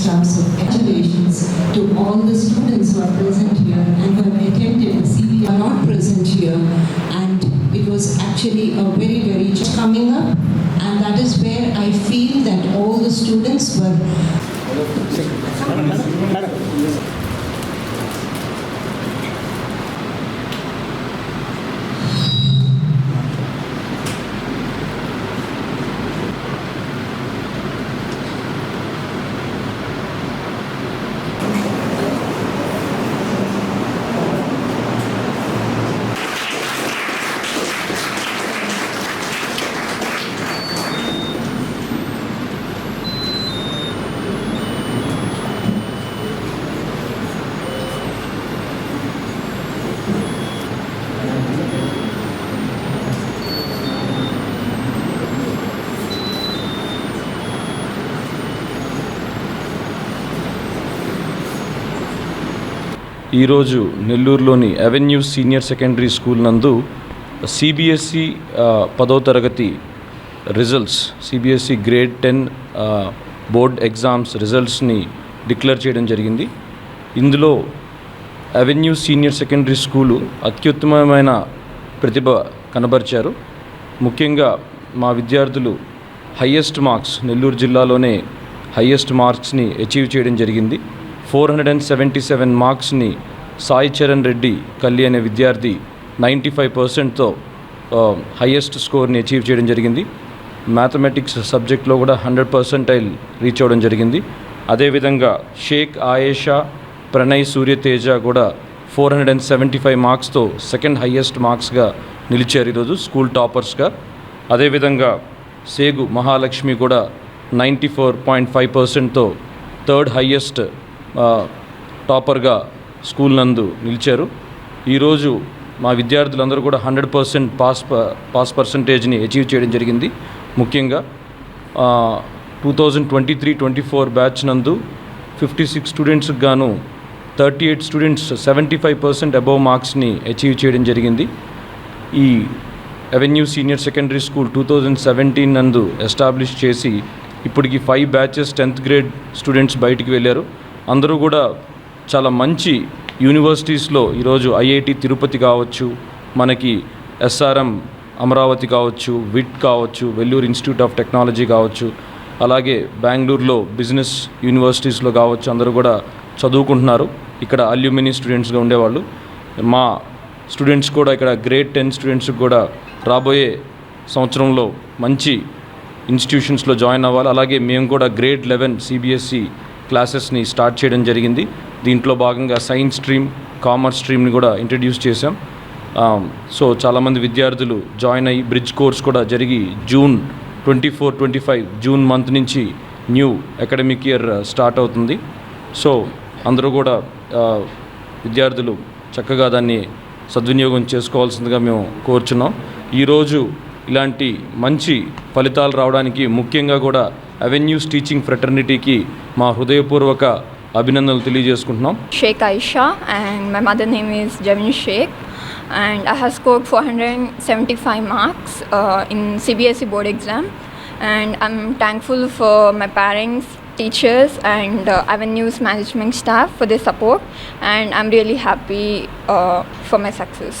staffs of congratulations to all the students who are present here and who have attended. CB are not present here and it was actually a very very coming up and that is where I feel that all the students ఈరోజు నెల్లూరులోని avenue senior secondary school నందు CBSE పదో తరగతి results CBSE grade ten board exams రిజల్ట్స్ని declare చేయడం జరిగింది. ఇందులో avenue senior secondary school అత్యుత్తమమైన ప్రతిభ కనబరిచారు. ముఖ్యంగా మా విద్యార్థులు హయ్యెస్ట్ మార్క్స్ నెల్లూరు జిల్లాలోనే హయ్యెస్ట్ మార్క్స్ని అచీవ్ చేయడం జరిగింది. Four hundred and seventy seven మార్క్స్ని Sai Charan Reddy Kalli అనే విద్యార్థి నైంటీ ఫైవ్ పర్సెంట్తో హయ్యెస్ట్ స్కోర్ని అచీవ్ చేయడం జరిగింది. మ్యాథమెటిక్స్ సబ్జెక్ట్లో కూడా హండ్రెడ్ పర్సెంటైల్ రీచ్ అవ్వడం జరిగింది. అదేవిధంగా షేక్ ఆయేషా ప్రణయ్ సూర్యతేజ కూడా four hundred and seventy five మార్క్స్తో second highest మార్క్స్గా నిలిచారు ఈరోజు స్కూల్ టాపర్స్గా. అదేవిధంగా సేగు మహాలక్ష్మి కూడా నైంటీ ఫోర్ పాయింట్ ఫైవ్ పర్సెంట్తో థర్డ్ హయ్యెస్ట్ టాపర్గా స్కూల్ నందు నిలిచారు. ఈరోజు మా విద్యార్థులందరూ కూడా హండ్రెడ్ పర్సెంట్ పాస్ ప- పాస్ పర్సంటేజ్ని అచీవ్ చేయడం జరిగింది. ముఖ్యంగా two thousand twenty three twenty four batch నందు ఫిఫ్టీ సిక్స్ స్టూడెంట్స్కి గాను thirty eight students seventy five percent above మార్క్స్ని achieve చేయడం జరిగింది. ఈ avenue senior secondary school two thousand seventeen నందు ఎస్టాబ్లిష్ చేసి ఇప్పటికి five batches tenth grade students బయటికి వెళ్ళారు. అందరూ కూడా చాలా మంచి యూనివర్సిటీస్లో ఈరోజు ఐఐటి తిరుపతి కావచ్చు మనకి ఎస్ఆర్ఎం అమరావతి కావచ్చు విట్ కావచ్చు వెల్లూరు ఇన్స్టిట్యూట్ ఆఫ్ టెక్నాలజీ కావచ్చు అలాగే బెంగళూరులో బిజినెస్ యూనివర్సిటీస్లో కావచ్చు అందరూ కూడా చదువుకుంటున్నారు. ఇక్కడ అల్యూమిని స్టూడెంట్స్గా ఉండేవాళ్ళు. మా స్టూడెంట్స్ కూడా ఇక్కడ గ్రేడ్ టెన్ స్టూడెంట్స్కి కూడా రాబోయే సంవత్సరంలో మంచి ఇన్స్టిట్యూషన్స్లో జాయిన్ అవ్వాలి. అలాగే మేము కూడా గ్రేడ్ లెవెన్ సిబిఎస్ఈ క్లాసెస్ని స్టార్ట్ చేయడం జరిగింది. దీంట్లో భాగంగా సైన్స్ స్ట్రీమ్ కామర్స్ స్ట్రీమ్ని కూడా ఇంట్రడ్యూస్ చేశాం. సో చాలామంది విద్యార్థులు జాయిన్ అయ్యి బ్రిడ్జ్ కోర్స్ కూడా జరిగి June twenty four twenty five June month నుంచి న్యూ అకాడమిక్ ఇయర్ స్టార్ట్ అవుతుంది. సో అందరూ కూడా విద్యార్థులు చక్కగా దాన్ని సద్వినియోగం చేసుకోవాల్సిందిగా మేము కోరుచున్నాం. ఈరోజు ఇలాంటి మంచి ఫలితాలు రావడానికి ముఖ్యంగా కూడా అవెన్యూస్ టీచింగ్ ఫ్రెటర్నిటీకి మా హృదయపూర్వక అభినందనలు తెలియజేసుకుంటున్నాం. Sheikh Aisha and my mother name is Zameen Sheikh and I has score four hundred seventy five marks in CBSE board exam and I'm thankful for my parents teachers and avenues management staff for the support and I'm really happy for my success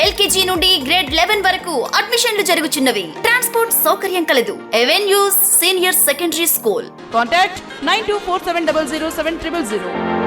LKG నుండి grade eleven వరకు అడ్మిషన్లు జరుగుచున్నవి. Transport సౌకర్యం కలదు. Avenues senior secondary school. Contact nine two four seven double zero seven triple zero.